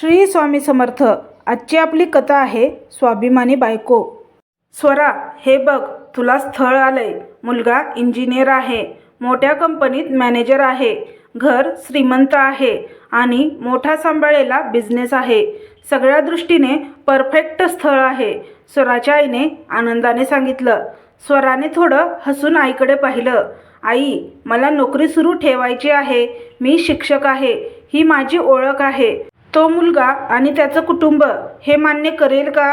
श्री स्वामी समर्थ आजची आपली कथा आहे स्वाभिमानी बायको. स्वरा हे बघ तुला स्थळ आलंय. मुलगा इंजिनियर आहे. मोठ्या कंपनीत मॅनेजर आहे. घर श्रीमंत आहे आणि मोठा सांभाळलेला बिझनेस आहे. सगळ्या दृष्टीने परफेक्ट स्थळ आहे स्वराच्या आईने आनंदाने सांगितलं. स्वराने थोडं हसून आईकडे पाहिलं. आई मला नोकरी सुरू ठेवायची आहे. मी शिक्षक आहे. ही माझी ओळख आहे. तो मुलगा आणि त्याचं कुटुंब हे मान्य करेल का?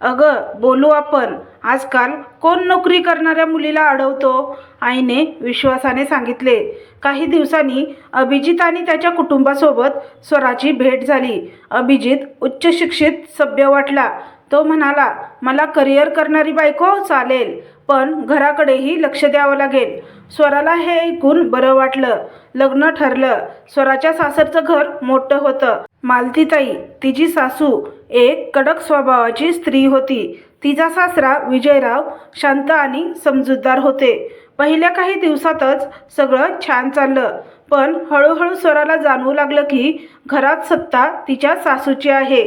अगं बोलू आपण. आजकाल कोण नोकरी करणाऱ्या मुलीला अडवतो? आईने विश्वासाने सांगितले. काही दिवसांनी अभिजित आणि त्याच्या कुटुंबासोबत स्वराची भेट झाली. अभिजित उच्च शिक्षित सभ्य वाटला. तो म्हणाला मला करिअर करणारी बायको चालेल पण घराकडेही लक्ष द्यावं लागेल. स्वराला हे ऐकून बरं वाटलं. लग्न ठरलं. स्वराच्या सासरचं घर मोठं होतं. मालतीताई तिची सासू एक कडक स्वभावाची स्त्री होती. तिचा सासरा विजयराव शांत आणि समजूतदार होते. पहिल्या काही दिवसातच सगळं छान चाललं. पण हळूहळू स्वराला जाणवू लागलं की घरात सत्ता तिच्या सासूची आहे.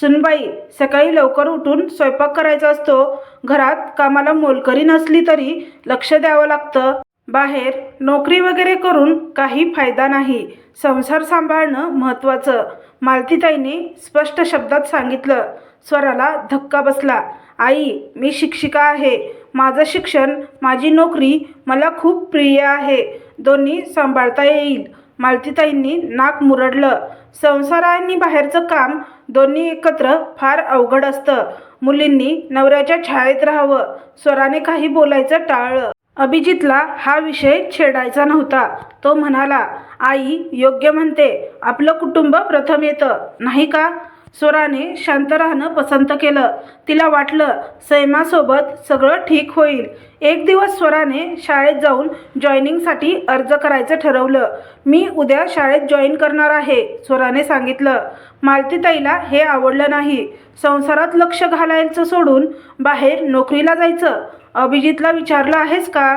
सुनबाई सकाळी लवकर उठून स्वयंपाक करायचा असतो. घरात कामाला मोलकरी नसली तरी लक्ष द्यावं लागतं. बाहेर नोकरी वगैरे करून काही फायदा नाही. संसार सांभाळणं महत्त्वाचं. मालतीताईने स्पष्ट शब्दात सांगितलं स्वराला धक्का बसला. आई मी शिक्षिका आहे. माझं शिक्षण माझी नोकरी मला खूप प्रिय आहे. दोन्ही सांभाळता येईल. मालतीताईंनी नाक मुरडलं. संसार आणि बाहेरचं काम दोन्ही एकत्र फार अवघड असतं. मुलींनी नवऱ्याच्या छायेत राहावं. स्वराने काही बोलायचं टाळलं. अभिजितला हा विषय छेडायचा नव्हता. तो म्हणाला आई योग्य म्हणते. आपलं कुटुंब प्रथम येतं. नाही का? स्वराने शांत राहणं पसंत केलं. तिला वाटलं सैमासोबत सगळं ठीक होईल. एक दिवस स्वराने शाळेत जाऊन जॉईनिंगसाठी अर्ज करायचं ठरवलं. मी उद्या शाळेत जॉईन करणार आहे स्वराने सांगितलं. मालतीताईला हे आवडलं नाही. संसारात लक्ष घालायचं सोडून बाहेर नोकरीला जायचं. अभिजितला विचारलं आहेस का?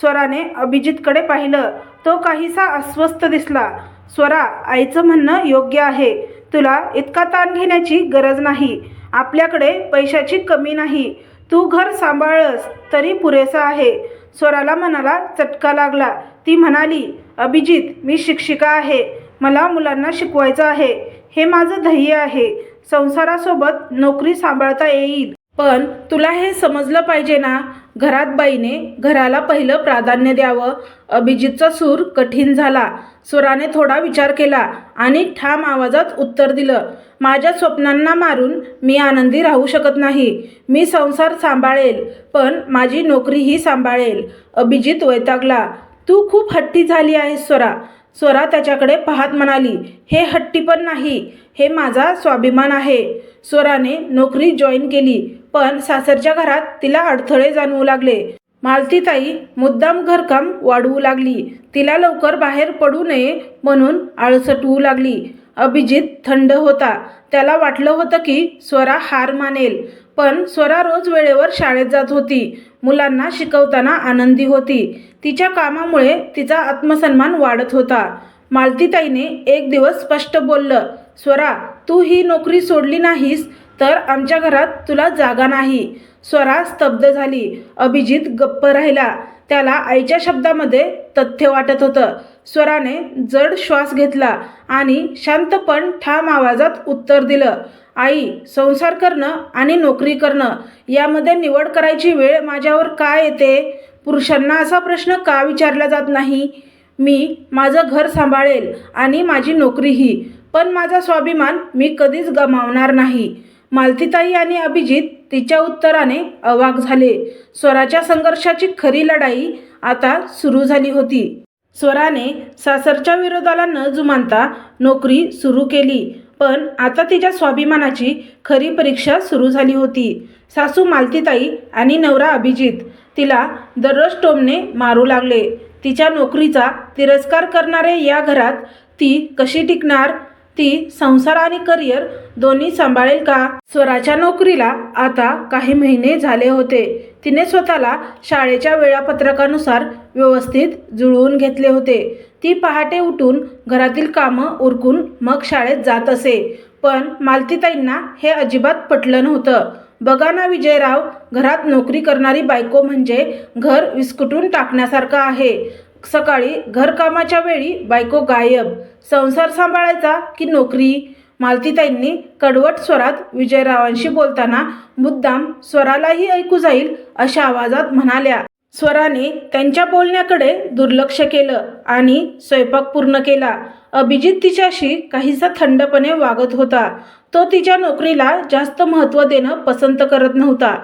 स्वराने अभिजितकडे पाहिलं. तो काहीसा अस्वस्थ दिसला. स्वरा आईचं म्हणणं योग्य आहे. तुला इतका ताण घेण्याची गरज नाही. आपल्याकडे पैशाची कमी नाही. तू घर सांभाळस तरी पुरेसं आहे. स्वराला मनाला चटका लागला. ती म्हणाली अभिजित मी शिक्षिका आहे. मला मुलांना शिकवायचं आहे. हे माझं ध्येय आहे. संसारासोबत नोकरी सांभाळता येईल. पण तुला हे समजलं पाहिजे ना? घरात बाईने घराला पहिलं प्राधान्य द्यावं. अभिजितचा सूर कठीण झाला. स्वराने थोडा विचार केला आणि ठाम आवाजात उत्तर दिलं माझ्या स्वप्नांना मारून मी आनंदी राहू शकत नाही. मी संसार सांभाळेल पण माझी नोकरीही सांभाळेल. अभिजित वैतागला तू खूप हट्टी झाली आहेस स्वरा. स्वरा त्याच्याकडे पाहत म्हणाली हे हट्टी पण नाही. हे माझा स्वाभिमान आहे. स्वराने नोकरी जॉईन केली. पण सासरच्या घरात तिला अडथळे जाणवू लागले. मालतीताई मुद्दाम घरकाम वाढवू लागली. तिला लवकर बाहेर पडू नये म्हणून आळसटवू लागली. अभिजित थंड होता. त्याला वाटलं होतं की स्वरा हार मानेल पण स्वरा रोज वेळेवर शाळेत जात होती. मुलांना शिकवताना आनंदी होती. तिच्या कामामुळे तिचा आत्मसन्मान वाढत होता. मालतीताईने एक दिवस स्पष्ट बोललं स्वरा तू ही नोकरी सोडली नाहीस. तर आमच्या घरात तुला जागा नाही. स्वरा स्तब्ध झाली. अभिजित गप्प राहिला. त्याला आईच्या शब्दामध्ये तथ्य वाटत होतं. स्वराने जड श्वास घेतला आणि शांतपण ठाम आवाजात उत्तर दिलं. आई संसार करणं आणि नोकरी करणं यामध्ये निवड करायची वेळ माझ्यावर का येते? पुरुषांना असा प्रश्न का विचारला जात नाही? मी माझं घर सांभाळेल आणि माझी नोकरीही. पण माझा स्वाभिमान मी कधीच गमावणार नाही. मालतीताई आणि अभिजित तिच्या उत्तराने अवाक झाले. स्वराच्या संघर्षाची खरी लढाई आता सुरू झाली होती. स्वराने सासरच्या विरोधाला न जुमानता नोकरी सुरू केली पण आता तिच्या स्वाभिमानाची खरी परीक्षा सुरू झाली होती. सासू मालतीताई आणि नवरा अभिजित तिला दररोज टोमने मारू लागले. तिच्या नोकरीचा तिरस्कार करणारे या घरात ती कशी टिकणार? ती संसार आणि करिअर दोन्ही सांभाळेल का? स्वराच्या नोकरीला आता काही महिने झाले होते. तिने स्वतःला शाळेच्या वेळापत्रकानुसार व्यवस्थित जुळवून घेतले होते. ती पहाटे उठून घरातील कामं उरकून मग शाळेत जात असे. पण मालतीताईंना हे अजिबात पटलं नव्हतं. बघा ना विजयराव घरात नोकरी करणारी बायको म्हणजे घर विस्कुटून टाकण्यासारखं आहे. सकाळी घरकामाच्या वेळी बायको गायब. संसार सांभाळायचा की नोकरी? मालतीताईंनी कडवट स्वरात विजयरावांशी बोलताना मुद्दाम स्वरालाही ऐकू जाईल अशा आवाजात म्हणाल्या. स्वराने त्यांच्या बोलण्याकडे दुर्लक्ष केलं आणि स्वयंपाक पूर्ण केला. अभिजित तिच्याशी काहीसा थंडपणे वागत होता. तो तिच्या नोकरीला जास्त महत्त्व देणं पसंत करत नव्हता.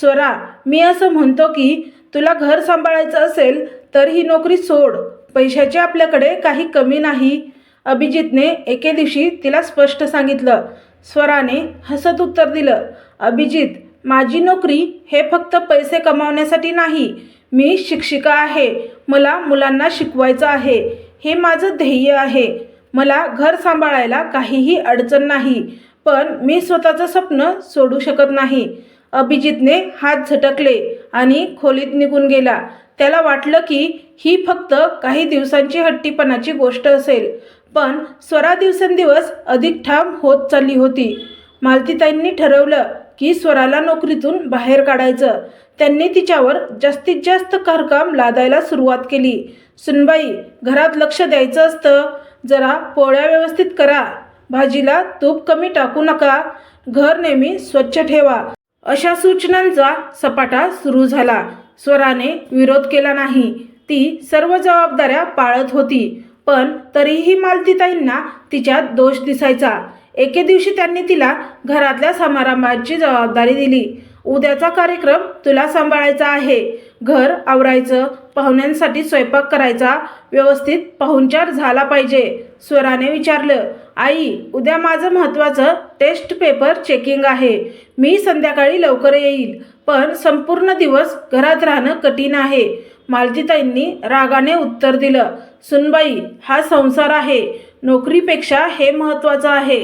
स्वरा मी असं म्हणतो की तुला घर सांभाळायचं असेल तर ही नोकरी सोड. पैशाची आपल्याकडे काही कमी नाही. अभिजितने एके दिवशी तिला स्पष्ट सांगितलं. स्वराने हसत उत्तर दिलं. अभिजित माझी नोकरी हे फक्त पैसे कमावण्यासाठी नाही. मी शिक्षिका आहे. मला मुलांना शिकवायचं आहे. हे माझं ध्येय आहे. मला घर सांभाळायला काहीही अडचण नाही. पण मी स्वतःचं स्वप्न सोडू शकत नाही. अभिजितने हात झटकले आणि खोलीत निघून गेला. त्याला वाटलं की ही फक्त काही दिवसांची हट्टीपणाची गोष्ट असेल. पण स्वरा दिवसेंदिवस अधिक ठाम होत चालली होती. मालतीताईंनी ठरवलं की स्वराला नोकरीतून बाहेर काढायचं. त्यांनी तिच्यावर जास्तीत जास्त कारकाम लादायला सुरुवात केली. सुनबाई घरात लक्ष द्यायचं असतं. जरा पोळ्या व्यवस्थित करा. भाजीला तूप कमी टाकू नका. घर नेहमी स्वच्छ ठेवा. अशा सूचनांचा सपाटा सुरू झाला. स्वराने विरोध केला नाही. ती सर्व जबाबदाऱ्या पाळत होती. पण तरीही मालतीताईंना तिच्यात दोष दिसायचा. एके दिवशी त्यांनी तिला घरातल्या समारंभाची जबाबदारी दिली. उद्याचा कार्यक्रम तुला सांभाळायचा आहे. घर आवरायचं पाहुण्यांसाठी स्वयंपाक करायचा व्यवस्थित पाहुणचार झाला पाहिजे स्वराने विचारलं. आई उद्या माझं महत्त्वाचं टेस्ट पेपर चेकिंग आहे. मी संध्याकाळी लवकर येईल पण संपूर्ण दिवस घरात राहणं कठीण आहे. मालतीताईंनी रागाने उत्तर दिलं सुनबाई हा संसार आहे. नोकरीपेक्षा हे महत्त्वाचं आहे.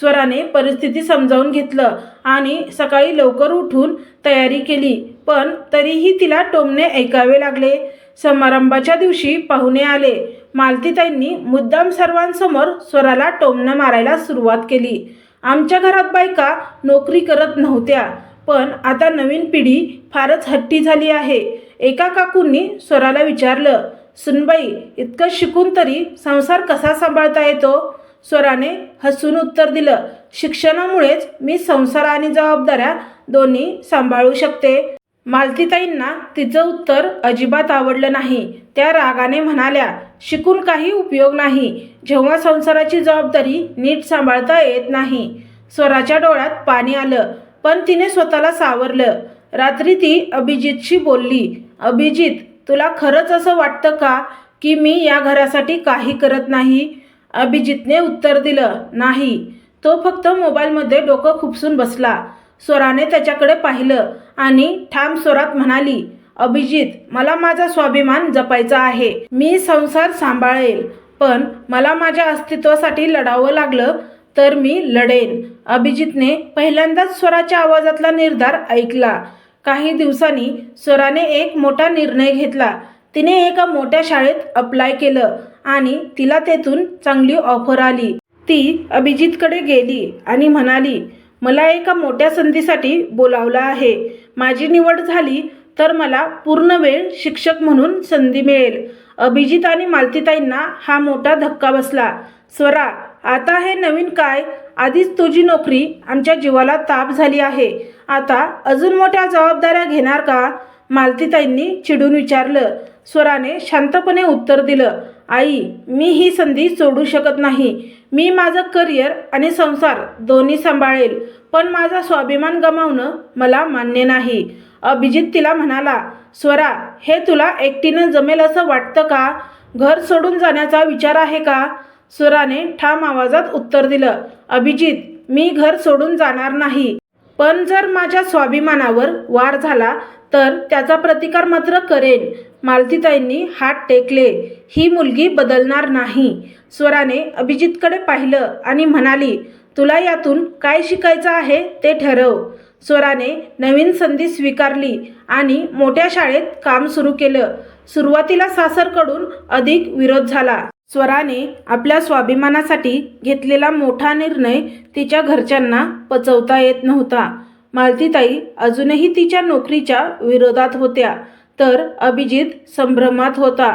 स्वराने परिस्थिती समजावून घेतलं आणि सकाळी लवकर उठून तयारी केली पण तरीही तिला टोमणे ऐकावे लागले. समारंभाच्या दिवशी पाहुणे आले. मालतीताईंनी मुद्दाम सर्वांसमोर स्वराला टोमणं मारायला सुरुवात केली. आमच्या घरात बायका नोकरी करत नव्हत्या पण आता नवीन पिढी फारच हट्टी झाली आहे. एका काकूंनी स्वराला विचारलं सुनबाई इतकं शिकून तरी संसार कसा सांभाळता येतो? स्वराने हसून उत्तर दिलं शिक्षणामुळेच मी संसार आणि जबाबदाऱ्या दोन्ही सांभाळू शकते. मालतीताईंना तिचं उत्तर अजिबात आवडलं नाही. त्या रागाने म्हणाल्या शिकून काही उपयोग नाही. जेव्हा संसाराची जबाबदारी नीट सांभाळता येत नाही. स्वराच्या डोळ्यात पाणी आलं पण तिने स्वतःला सावरलं. रात्री ती अभिजितशी बोलली अभिजित तुला खरंच असं वाटतं का की मी या घरासाठी काही करत नाही? अभिजितने उत्तर दिलं नाही. तो फक्त मोबाईलमध्ये डोकं खुपसून बसला. स्वराने त्याच्याकडे पाहिलं आणि ठाम स्वरात म्हणाली अभिजित मला माझा स्वाभिमान जपायचा आहे. मी संसार सांभाळेल पण मला माझ्या अस्तित्वासाठी लढावं लागलं तर मी लढेन. अभिजितने पहिल्यांदाच स्वराच्या आवाजातला निर्धार ऐकला. काही दिवसांनी स्वराने एक मोठा निर्णय घेतला. तिने एका मोठ्या शाळेत अप्लाय केलं आणि तिला तेथून चांगली ऑफर आली. ती अभिजितकडे गेली आणि म्हणाली मला एका मोठ्या संधीसाठी बोलावलं आहे. माझी निवड झाली तर मला पूर्ण वेळ शिक्षक म्हणून संधी मिळेल. अभिजित आणि मालतीताईंना हा मोठा धक्का बसला. स्वरा आता हे नवीन काय? आधीच तुझी नोकरी आमच्या जीवाला ताप झाली आहे. आता अजून मोठ्या जबाबदाऱ्या घेणार का? मालतीताईंनी चिडून विचारलं. स्वराने शांतपणे उत्तर दिलं. आई मी ही संधी सोडू शकत नाही. मी माझं करिअर आणि संसार दोन्ही सांभाळेल पण माझा स्वाभिमान गमावणं मला मान्य नाही. अभिजित तिला म्हणाला स्वरा हे तुला एकटीनं जमेल असं वाटतं का? घर सोडून जाण्याचा विचार आहे का? स्वराने ठाम आवाजात उत्तर दिलं अभिजित मी घर सोडून जाणार नाही. पण जर माझ्या स्वाभिमानावर वार झाला तर त्याचा प्रतिकार मात्र करेन. मालतीताईंनी हात टेकले. ही मुलगी बदलणार नाही. स्वराने अभिजितकडे पाहिलं आणि म्हणाली तुला यातून काय शिकायचं आहे ते ठरव. स्वराने नवीन संधी स्वीकारली आणि मोठ्या शाळेत काम सुरू केलं. सुरुवातीला सासरकडून अधिक विरोध झाला. स्वराने आपल्या स्वाभिमानासाठी घेतलेला मोठा निर्णय तिच्या घरच्यांना पचवता येत नव्हता. मालतीताई अजूनही तिच्या नोकरीच्या विरोधात होत्या. तर अभिजित संभ्रमात होता.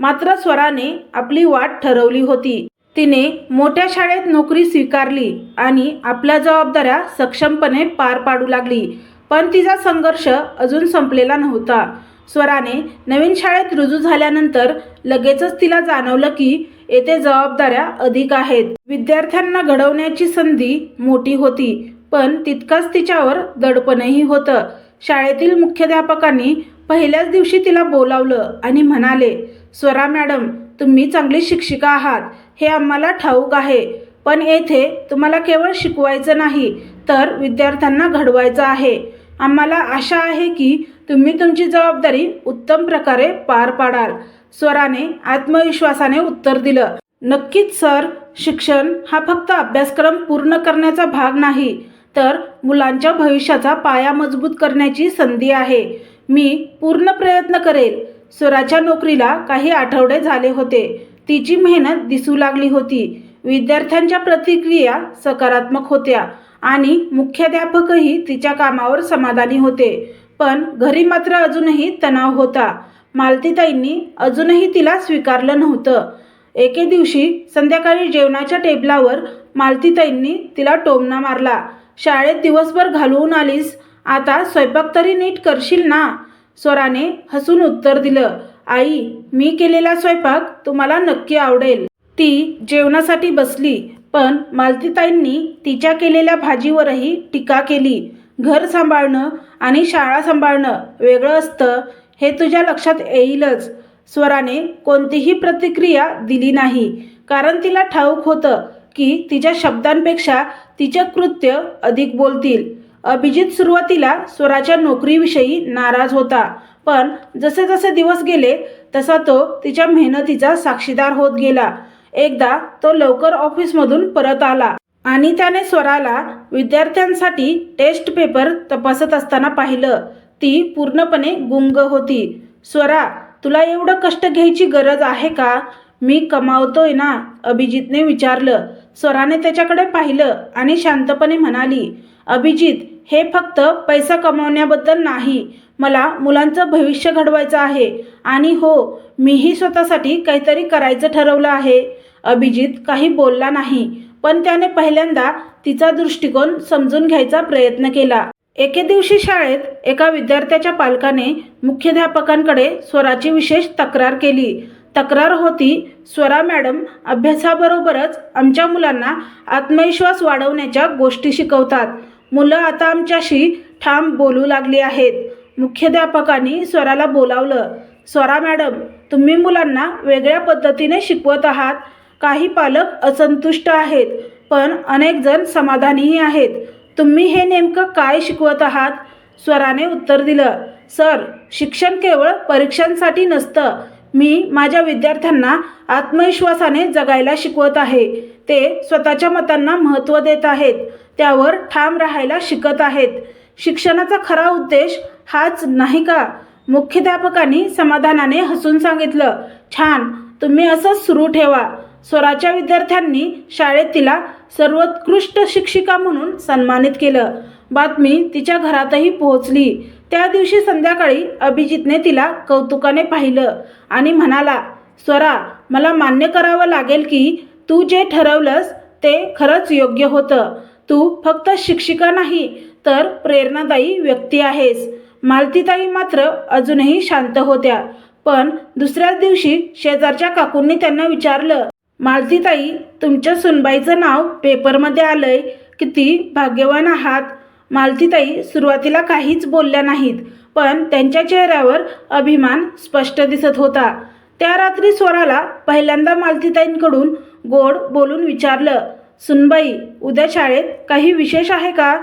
मात्र स्वराने आपली वाट ठरवली होती. तिने मोठ्या शाळेत नोकरी स्वीकारली आणि आपल्या जबाबदाऱ्या सक्षमपणे पार पाडू लागली. पण तिचा संघर्ष अजून संपलेला नव्हता. स्वराने नवीन शाळेत रुजू झाल्यानंतर लगेचच तिला जाणवलं की येथे जबाबदाऱ्या अधिक आहेत. विद्यार्थ्यांना घडवण्याची संधी मोठी होती. पण तितकाच तिच्यावर दडपणही होतं. शाळेतील मुख्याध्यापकांनी पहिल्याच दिवशी तिला बोलावलं आणि म्हणाले स्वरा मॅडम तुम्ही चांगली शिक्षिका आहात. हे आम्हाला ठाऊक आहे. पण येथे तुम्हाला केवळ शिकवायचं नाही तर विद्यार्थ्यांना घडवायचं आहे. आम्हाला आशा आहे की तुम्ही तुमची जबाबदारी उत्तम प्रकारे पार पाडाल. स्वराने आत्मविश्वासाने उत्तर दिलं. नक्कीच सर. शिक्षण हा फक्त अभ्यासक्रम पूर्ण करण्याचा भाग नाही. तर मुलांच्या भविष्याचा पाया मजबूत करण्याची संधी आहे. मी पूर्ण प्रयत्न करेल. स्वराच्या नोकरीला काही आठवडे झाले होते. तिची मेहनत दिसू लागली होती. विद्यार्थ्यांच्या प्रतिक्रिया सकारात्मक होत्या आणि मुख्याध्यापकही तिच्या कामावर समाधानी होते. पण घरी मात्र अजूनही तणाव होता. मालतीताईंनी अजूनही तिला स्वीकारलं नव्हतं. एके दिवशी संध्याकाळी जेवणाच्या टेबलावर मालतीताईंनी तिला टोमणा मारला. शाळेत दिवसभर घालवून आलीस. आता स्वयंपाक तरी नीट करशील ना? स्वराने हसून उत्तर दिलं. आई मी केलेला स्वयंपाक तुम्हाला नक्की आवडेल. ती जेवणासाठी बसली पण मालतीताईंनी तिच्या केलेल्या भाजीवरही टीका केली. घर सांभाळणं आणि शाळा सांभाळणं वेगळं असतं हे तुझ्या लक्षात येईलच. स्वराने कोणतीही प्रतिक्रिया दिली नाही कारण तिला ठाऊक होतं की तिच्या शब्दांपेक्षा तिचे कृत्य अधिक बोलतील. अभिजित सुरुवातीला स्वराच्या नोकरीविषयी नाराज होता पण जसे जसे दिवस गेले तसा तो तिच्या मेहनतीचा साक्षीदार होत गेला. एकदा तो लवकर ऑफिसमधून परत आला आणि त्याने स्वराला विद्यार्थ्यांसाठी टेस्ट पेपर तपासत असताना पाहिलं. ती पूर्णपणे गुंग होती. स्वरा तुला एवढं कष्ट घ्यायची गरज आहे का? मी कमावतोय ना अभिजितने विचारलं. स्वराने त्याच्याकडे पाहिलं आणि शांतपणे म्हणाली अभिजित हे फक्त पैसा कमावण्याबद्दल नाही. मला मुलांचं भविष्य घडवायचं आहे. आणि हो मीही स्वतःसाठी काहीतरी करायचं ठरवलं आहे. अभिजित काही बोलला नाही पण त्याने पहिल्यांदा तिचा दृष्टिकोन समजून घ्यायचा प्रयत्न केला. एके दिवशी शाळेत एका विद्यार्थ्याच्या पालकाने मुख्याध्यापकांकडे स्वराची विशेष तक्रार केली. तक्रार होती. स्वरा मॅडम अभ्यासाबरोबरच आमच्या मुलांना आत्मविश्वास वाढवण्याच्या गोष्टी शिकवतात. मुलं आता आमच्याशी ठाम बोलू लागली आहेत. मुख्याध्यापकांनी स्वराला बोलावलं. स्वरा मॅडम तुम्ही मुलांना वेगळ्या पद्धतीने शिकवत आहात. काही पालक असंतुष्ट आहेत पण अनेक जण समाधानीही आहेत. तुम्ही हे नेमकं काय शिकवत आहात? स्वराने उत्तर दिलं. सर शिक्षण केवळ परीक्षांसाठी नसतं मी माझ्या विद्यार्थ्यांना आत्मविश्वासाने जगायला शिकवत आहे. ते स्वतःच्या मतांना महत्त्व देत आहेत. त्यावर ठाम राहायला शिकत आहेत. शिक्षणाचा खरा उद्देश हाच नाही का? मुख्याध्यापकांनी समाधानाने हसून सांगितलं छान तुम्ही असंच सुरू ठेवा. स्वराच्या विद्यार्थ्यांनी शाळेत तिला सर्वोत्कृष्ट शिक्षिका म्हणून सन्मानित केलं. बातमी तिच्या घरातही पोहोचली. त्या दिवशी संध्याकाळी अभिजितने तिला कौतुकाने पाहिलं आणि म्हणाला स्वरा मला मान्य करावं लागेल की तू जे ठरवलंस ते खरंच योग्य होतं. तू फक्त शिक्षिका नाही तर प्रेरणादायी व्यक्ती आहेस. मालतीताई मात्र अजूनही शांत होत्या. पण दुसऱ्याच दिवशी शेजारच्या काकूंनी त्यांना विचारलं मालतीताई तुमच्या सुनबाईचं नाव पेपरमध्ये आलंय किती भाग्यवान आहात. मालतीताई सुरुवातीला काहीच बोलल्या नाहीत पण त्यांच्या चेहऱ्यावर अभिमान स्पष्ट दिसत होता. त्या रात्री स्वराला पहिल्यांदा मालतीताईंकडून गोड बोलून विचारलं सुनबाई उद्या शाळेत काही विशेष आहे का?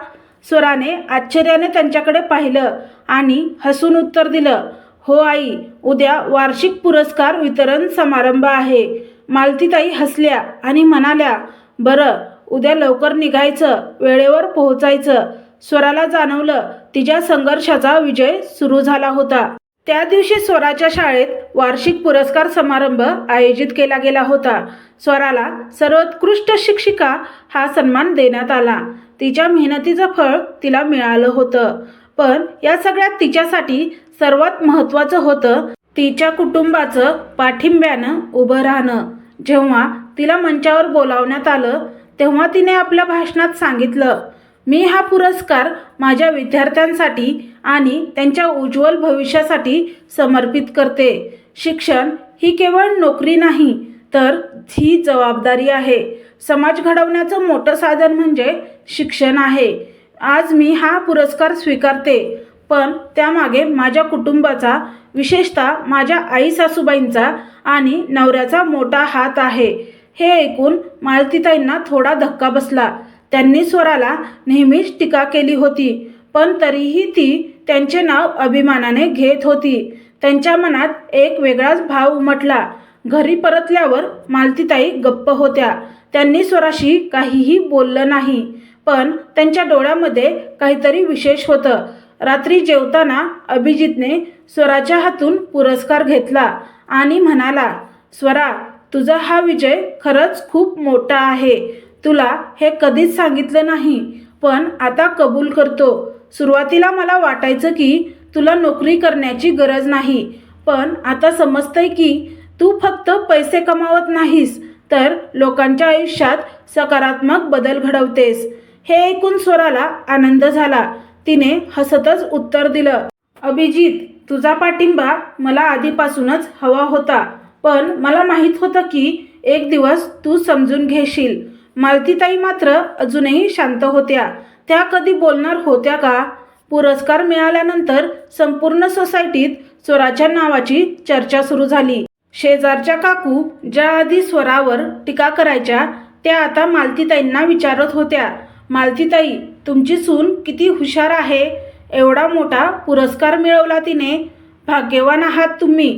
स्वराने आश्चर्याने त्यांच्याकडे पाहिलं आणि हसून उत्तर दिलं हो आई उद्या वार्षिक पुरस्कार वितरण समारंभ आहे. मालतीताई हसल्या आणि म्हणाल्या बरं उद्या लवकर निघायचं वेळेवर पोहोचायचं स्वराला जाणवलं तिच्या संघर्षाचा विजय सुरू झाला होता. त्या दिवशी स्वराच्या शाळेत वार्षिक पुरस्कार समारंभ आयोजित केला गेला होता. स्वराला सर्वोत्कृष्ट शिक्षिका हा सन्मान देण्यात आला. तिच्या मेहनतीचं फळ तिला मिळालं होतं. पण या सगळ्यात तिच्यासाठी सर्वात महत्त्वाचं होतं तिच्या कुटुंबाचं पाठिंब्यानं उभं राहणं. जेव्हा तिला मंचावर बोलावण्यात आलं तेव्हा तिने आपल्या भाषणात सांगितलं मी हा पुरस्कार माझ्या विद्यार्थ्यांसाठी आणि त्यांच्या उज्ज्वल भविष्यासाठी समर्पित करते. शिक्षण ही केवळ नोकरी नाही तर ही जबाबदारी आहे. समाज घडवण्याचं मोठं साधन म्हणजे शिक्षण आहे. आज मी हा पुरस्कार स्वीकारते पण त्यामागे माझ्या कुटुंबाचा विशेषतः माझ्या आई सासूबाईंचा आणि नवऱ्याचा मोठा हात आहे. हे ऐकून मालतीताईंना थोडा धक्का बसला. त्यांनी स्वराला नेहमीच टीका केली होती पण तरीही ती त्यांचे नाव अभिमानाने घेत होती. त्यांच्या मनात एक वेगळाच भाव उमटला. घरी परतल्यावर मालतीताई गप्प होत्या. त्यांनी स्वराशी काहीही बोललं नाही पण त्यांच्या डोळ्यामध्ये काहीतरी विशेष होतं. रात्री जेवताना अभिजितने स्वराच्या हातून पुरस्कार घेतला आणि म्हणाला स्वरा तुझा हा विजय खरंच खूप मोठा आहे. तुला हे कधीच सांगितलं नाही पण आता कबूल करतो. सुरुवातीला मला वाटायचं की तुला नोकरी करण्याची गरज नाही पण आता समजतंय की तू फक्त पैसे कमावत नाहीस तर लोकांच्या आयुष्यात सकारात्मक बदल घडवतेस. हे ऐकून स्वराला आनंद झाला. तिने हसतच उत्तर दिलं अभिजित तुझा पाठिंबा मला आधीपासूनच हवा होता पण मला माहीत होतं की एक दिवस तू समजून घेशील. मालतीताई मात्र अजूनही शांत होत्या. त्या कधी बोलणार होत्या का? पुरस्कार मिळाल्यानंतर संपूर्ण सोसायटीत स्वराच्या नावाची चर्चा सुरू झाली. शेजारच्या काकू ज्या आधी स्वरावर टीका करायच्या त्या आता मालतीताईंना विचारत होत्या. मालतीताई तुमची सून किती हुशार आहे? एवढा मोठा पुरस्कार मिळवला तिने. भाग्यवान आहात तुम्ही.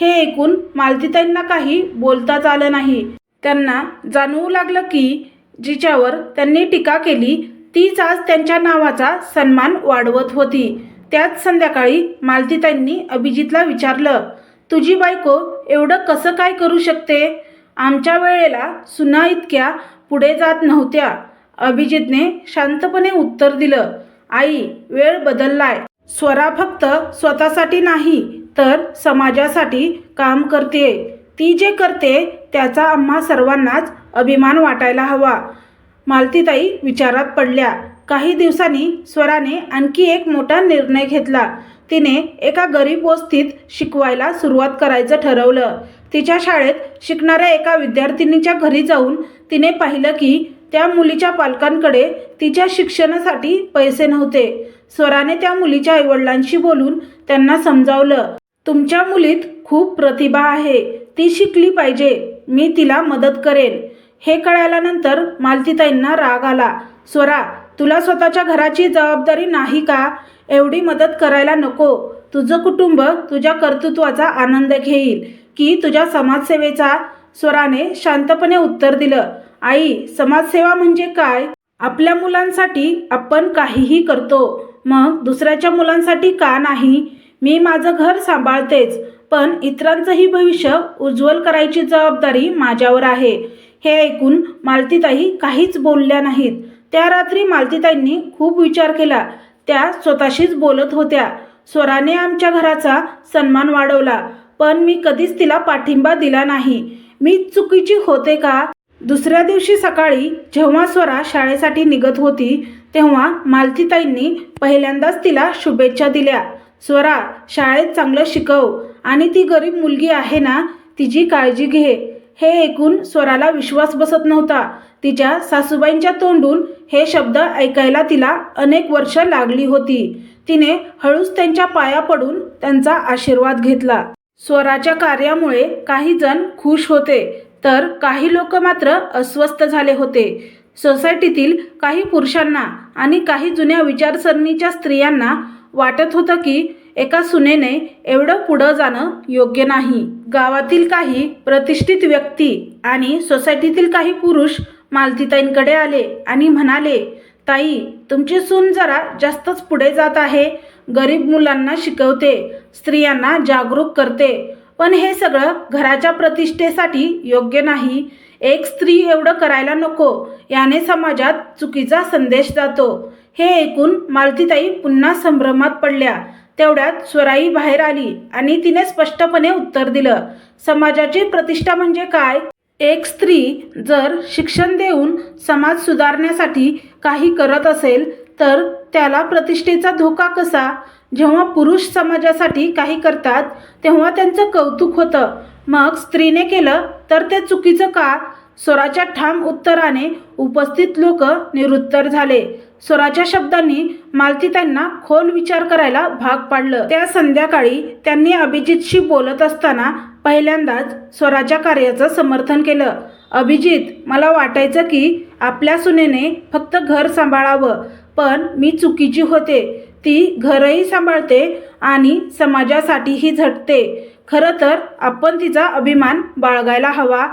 हे ऐकून मालतीताईंना काही बोलताच आलं नाही. त्यांना जाणवू लागलं की जिच्यावर त्यांनी टीका केली तीच आज त्यांच्या नावाचा सन्मान वाढवत होती. त्याच संध्याकाळी मालतीताईंनी अभिजितला विचारलं तुझी बायको एवढं कसं काय करू शकते? आमच्या वेळेला सुना इतक्या पुढे जात नव्हत्या. अभिजितने शांतपणे उत्तर दिलं आई वेळ बदललाय. स्वरा फक्त स्वतःसाठी नाही तर समाजासाठी काम करते ती जे करते त्याचा आम्हा सर्वांनाच अभिमान वाटायला हवा. मालतीताई विचारात पडल्या. काही दिवसांनी स्वराने आणखी एक मोठा निर्णय घेतला. तिने एका गरीब वस्तीत शिकवायला सुरुवात करायचं ठरवलं. तिच्या शाळेत शिकणाऱ्या एका विद्यार्थिनीच्या घरी जाऊन तिने पाहिलं की त्या मुलीच्या पालकांकडे तिच्या शिक्षणासाठी पैसे नव्हते. स्वराने त्या मुलीच्या आईवडिलांशी बोलून त्यांना समजावलं तुमच्या मुलीत खूप प्रतिभा आहे. ती शिकली पाहिजे. मी तिला मदत करेन. हे कळाल्यानंतर मालतीताईंना राग आला. स्वरा तुला स्वतःच्या घराची जबाबदारी नाही का? एवढी मदत करायला नको. तुझं कुटुंब तुझ्या कर्तृत्वाचा आनंद घेईल की तुझ्या समाजसेवेचा. स्वराने शांतपणे उत्तर दिलं. आई समाजसेवा म्हणजे काय? आपल्या मुलांसाठी आपण काहीही करतो. मग दुसऱ्याच्या मुलांसाठी का नाही? मी माझं घर सांभाळतेच. पण इतरांचंही भविष्य उज्ज्वल करायची जबाबदारी माझ्यावर आहे. हे ऐकून मालतीताई काहीच बोलल्या नाहीत. त्या रात्री मालतीताईंनी खूप विचार केला. त्या स्वतःशीच बोलत होत्या. स्वराने आमच्या घराचा सन्मान वाढवला पण मी कधीच तिला पाठिंबा दिला नाही. मी चुकीची होते का? दुसऱ्या दिवशी सकाळी जेव्हा स्वरा शाळेसाठी निघत होती तेव्हा मालतीताईंनी पहिल्यांदाच तिला शुभेच्छा दिल्या. स्वरा शाळेत चांगलं शिकव. आणि ती गरीब मुलगी आहे ना तिची काळजी घे. हे ऐकून स्वराला विश्वास बसत नव्हता. तिच्या सासूबाईंच्या तोंडून हे शब्द ऐकायला तिला अनेक वर्ष लागली होती. तिने हळूच त्यांच्या पाया पडून त्यांचा आशीर्वाद घेतला. स्वराच्या कार्यामुळे काही जण खुश होते तर काही लोक मात्र अस्वस्थ झाले होते. सोसायटीतील काही पुरुषांना आणि काही जुन्या विचारसरणीच्या स्त्रियांना वाटत होतं की एका सुनेने एवढं पुढं जाणं योग्य नाही. गावातील काही प्रतिष्ठित व्यक्ती आणि सोसायटीतील काही पुरुष मालतीताईंकडे आले आणि म्हणाले ताई तुमची सून जरा जास्तच पुढे जात आहे. गरीब मुलांना शिकवते स्त्रियांना जागरूक करते. पण हे सगळं घराच्या प्रतिष्ठेसाठी योग्य नाही. एक स्त्री एवढं करायला नको. याने समाजात चुकीचा संदेश जातो. हे ऐकून मालतीताई पुन्हा संभ्रमात पडल्या. तेवढ्यात स्वराई बाहेर आली आणि तिने स्पष्टपणे उत्तर दिलं समाजाची प्रतिष्ठा म्हणजे काय? एक स्त्री जर शिक्षण देऊन समाज सुधारण्यासाठी काही करत असेल तर त्याला प्रतिष्ठेचा धोका कसा? जेव्हा पुरुष समाजासाठी काही करतात तेव्हा त्यांचं कौतुक होतं. मग स्त्रीने केलं तर ते चुकीचं का? स्वराच्या ठाम उत्तराने उपस्थित लोक निरुत्तर झाले. स्वराच्या शब्दांनी मालतीताईंना खोल विचार करायला भाग पाडलं. त्या संध्याकाळी त्यांनी अभिजितशी बोलत असताना पहिल्यांदाच स्वराच्या कार्याचं समर्थन केलं. अभिजित मला वाटायचं की आपल्या सुनेने फक्त घर सांभाळावं पण मी चुकीची होते. ती घरही सांभाळते आणि समाजासाठीही झटते. खरं तर आपण तिचा अभिमान बाळगायला हवा.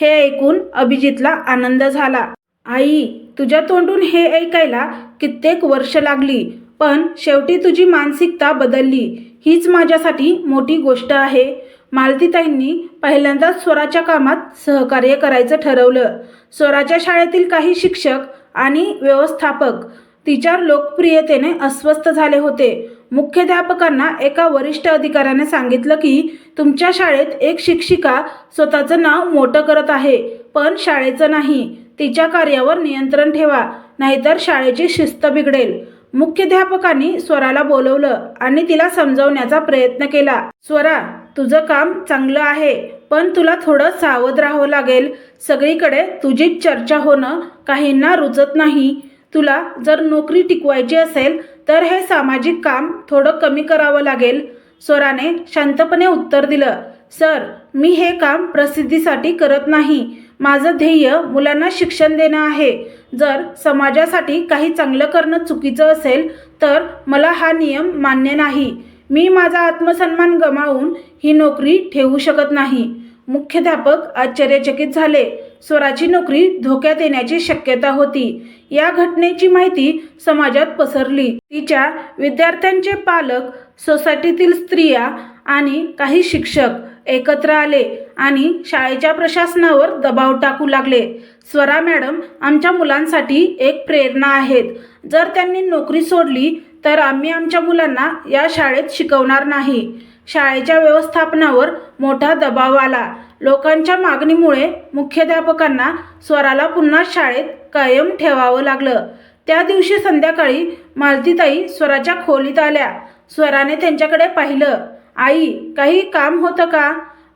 हे ऐकून अभिजितला आनंद झाला. आई तुझ्या तोंडून हे ऐकायला कित्येक वर्ष लागली पण शेवटी तुझी मानसिकता बदलली. हीच माझ्यासाठी मोठी गोष्ट आहे. मालतीताईंनी पहिल्यांदाच स्वराच्या कामात सहकार्य करायचं ठरवलं. स्वराच्या शाळेतील काही शिक्षक आणि व्यवस्थापक तिच्या लोकप्रियतेने अस्वस्थ झाले होते. मुख्याध्यापकांना एका वरिष्ठ अधिकाऱ्याने सांगितलं की तुमच्या शाळेत एक शिक्षिका स्वतःचं नाव मोठं करत आहे पण शाळेचं नाही. तिच्या कार्यावर नियंत्रण ठेवा नाहीतर शाळेची शिस्त बिघडेल. मुख्याध्यापकांनी स्वराला बोलवलं आणि तिला समजवण्याचा प्रयत्न केला. स्वरा तुझं काम चांगलं आहे पण तुला थोडं सावध राहावं लागेल. सगळीकडे तुझीच चर्चा होणं काहींना रुचत नाही. तुला जर नोकरी टिकवायची असेल तर हे सामाजिक काम थोडं कमी करावं लागेल. स्वराने शांतपणे उत्तर दिलं. सर मी हे काम प्रसिद्धीसाठी करत नाही. माझं ध्येय मुलांना शिक्षण देणं आहे. जर समाजासाठी काही चांगलं करणं चुकीचं असेल तर मला हा नियम मान्य नाही. मी माझा आत्मसन्मान गमावून ही नोकरी ठेवू शकत नाही. मुख्याध्यापक आश्चर्यचकित झाले. स्वराची नोकरी धोक्यात येण्याची शक्यता होती. या घटनेची माहिती समाजात पसरली. तिच्या विद्यार्थ्यांचे पालक सोसायटीतील स्त्रिया आणि काही शिक्षक एकत्र आले. आणि शाळेच्या प्रशासनावर दबाव टाकू लागले. स्वरा मॅडम आमच्या मुलांसाठी एक प्रेरणा आहेत. जर त्यांनी नोकरी सोडली तर आम्ही आमच्या मुलांना या शाळेत शिकवणार नाही. शाळेच्या व्यवस्थापनावर मोठा दबाव आला. लोकांच्या मागणीमुळे मुख्याध्यापकांना स्वराला पुन्हा शाळेत कायम ठेवावं लागलं. त्या दिवशी संध्याकाळी मालतीताई स्वराच्या खोलीत आल्या. स्वराने त्यांच्याकडे पाहिलं आई काही काम होतं का?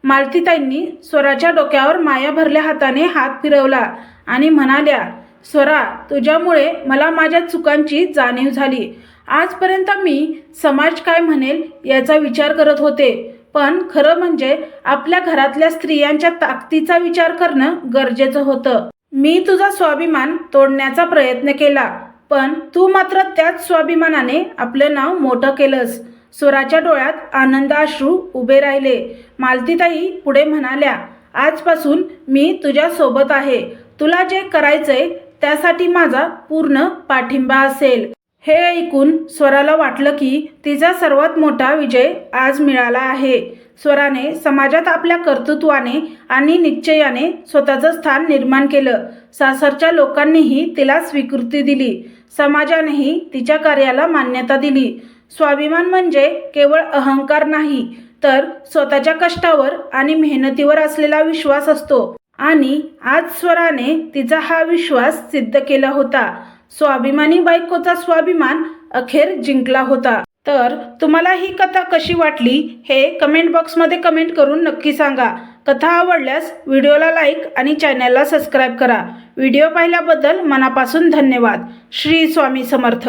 मालतीताईंनी स्वराच्या डोक्यावर माया भरल्या हाताने हात फिरवला आणि म्हणाल्या स्वरा तुझ्यामुळे मला माझ्या चुकांची जाणीव झाली. आजपर्यंत मी समाज काय म्हणेल याचा विचार करत होते. पण खरं म्हणजे आपल्या घरातल्या स्त्रियांच्या ताकदीचा विचार करणं गरजेचं होतं. मी तुझा स्वाभिमान तोडण्याचा प्रयत्न केला पण तू मात्र त्याच स्वाभिमानाने आपलं नाव मोठं केलंस. स्वराच्या डोळ्यात आनंदाश्रू उभे राहिले. मालतीताई पुढे म्हणाल्या आजपासून मी तुझ्यासोबत आहे. तुला जे करायचंय त्यासाठी माझा पूर्ण पाठिंबा असेल. हे ऐकून स्वराला वाटलं की तिचा सर्वात मोठा विजय आज मिळाला आहे. स्वराने समाजात आपल्या कर्तृत्वाने आणि निश्चयाने स्वतःचं स्थान निर्माण केलं. सासरच्या लोकांनीही तिला स्वीकृती दिली. समाजानेही तिच्या कार्याला मान्यता दिली. स्वाभिमान म्हणजे केवळ अहंकार नाही तर स्वतःच्या कष्टावर आणि मेहनतीवर असलेला विश्वास असतो. आणि आज स्वराने तिचा हा विश्वास सिद्ध केला होता. स्वाभिमानी बायकोचा स्वाभिमान अखेर जिंकला होता. तर तुम्हाला ही कथा कशी वाटली हे कमेंट बॉक्समध्ये कमेंट करून नक्की सांगा. कथा आवडल्यास व्हिडिओला लाईक आणि चॅनलला सबस्क्राईब करा. व्हिडिओ पाहिल्याबद्दल मनापासून धन्यवाद. श्री स्वामी समर्थ.